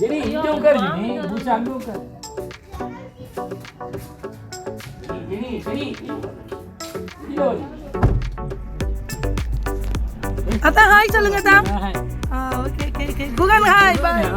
Jenny இங்க உட்காரு Jenny பூச்சா அங்க உட்காரு ஜெனி ஜெனி அத்தா ஹாய் சொல்லுங்க அத்தா okay okay okay Guhan hi bye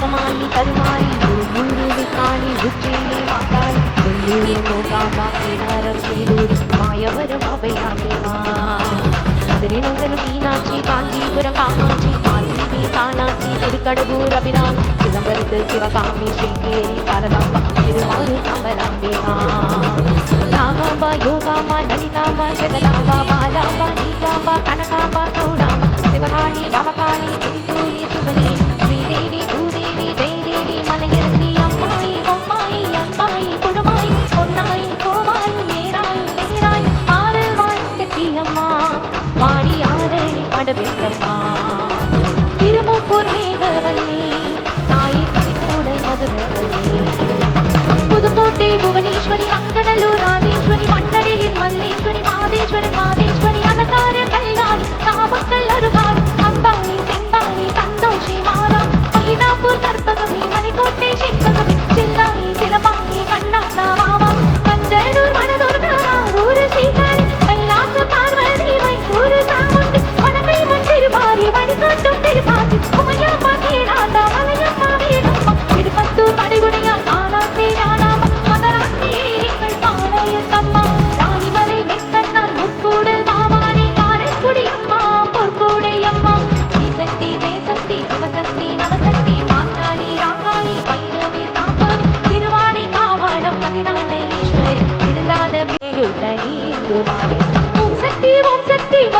ஆசமானி தருமாறி முன்னிலை காணி புத்தியிலே மாட்டாய். கொல்லூரி போகாமாக்கி நரசீலூர் மாயவரும் அவையாகிவா திருநகர் மீனாட்சி காஞ்சிபுரம் காமாட்சி காஞ்சிபி காணாட்சி திருக்கடபூர் அபிராம் சிதம்பரத்து சிவகாமி ஸ்ரீகேரி பரதாம்பா திருமாறு அமராம்பிகா ராமாம்பா யோகாமா நளிதாமா ஜெகதாம்பா பாலாம்பா நீதாம்பா கனகாம்பா கௌடாமா சிவகாணி ரமகாணி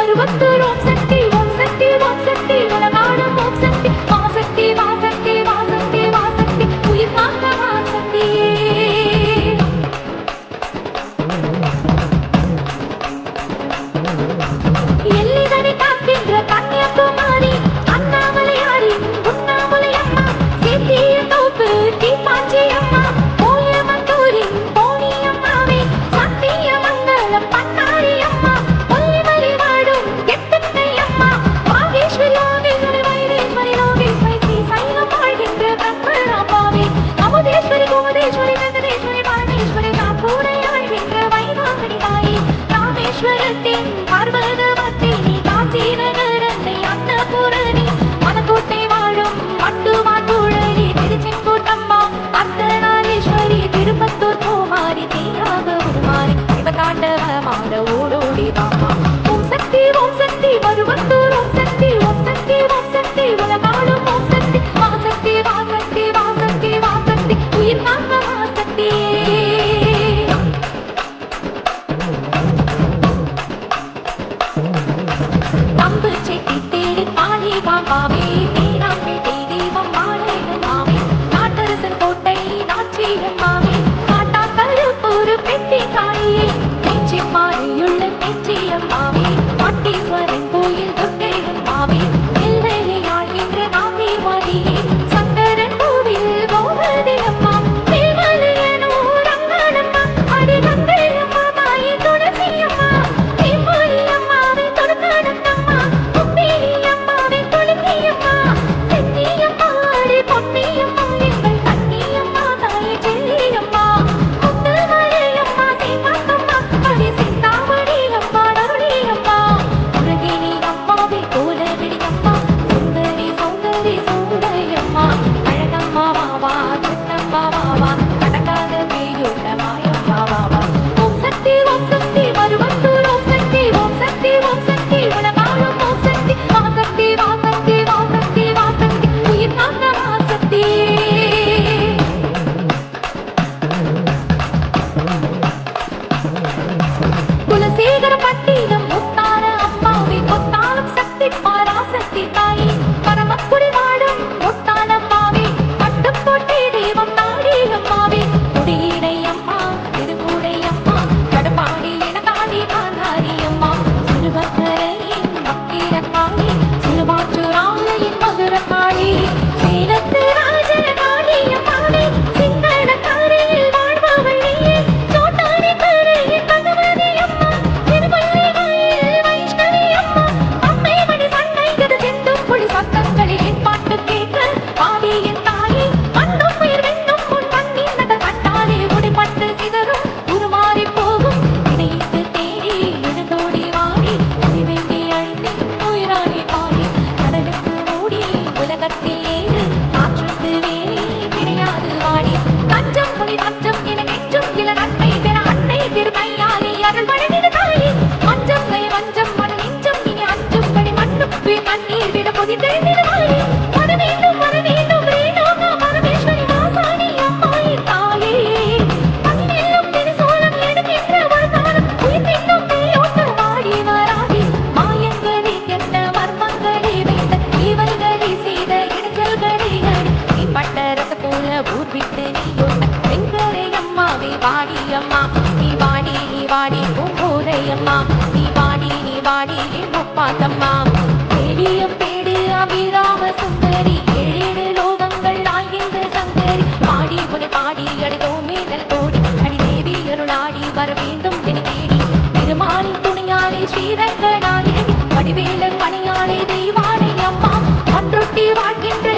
るわスロ அம்பு செட்டி தேடி பாடி வாங்காமே. வீராம்பேட்டை தெய்வம் மாலையிடும் மாமே நாட்டரசன் கோட்டை நாச்சியம் மாமே காட்டாக்கல் ஒரு பெட்டி தாயே பேச்சி மாறியுள்ள பேச்சியம் மாமே hati மேதல் கோடி அடி தேவி அருளாடி வர வேண்டும் என தேடி. திருமாலி துணியாலே ஸ்ரீரங்கநாயகி வடிவேலர் பணியாலே தெய்வானை அம்மா. அன்றொட்டி வாழ்கின்ற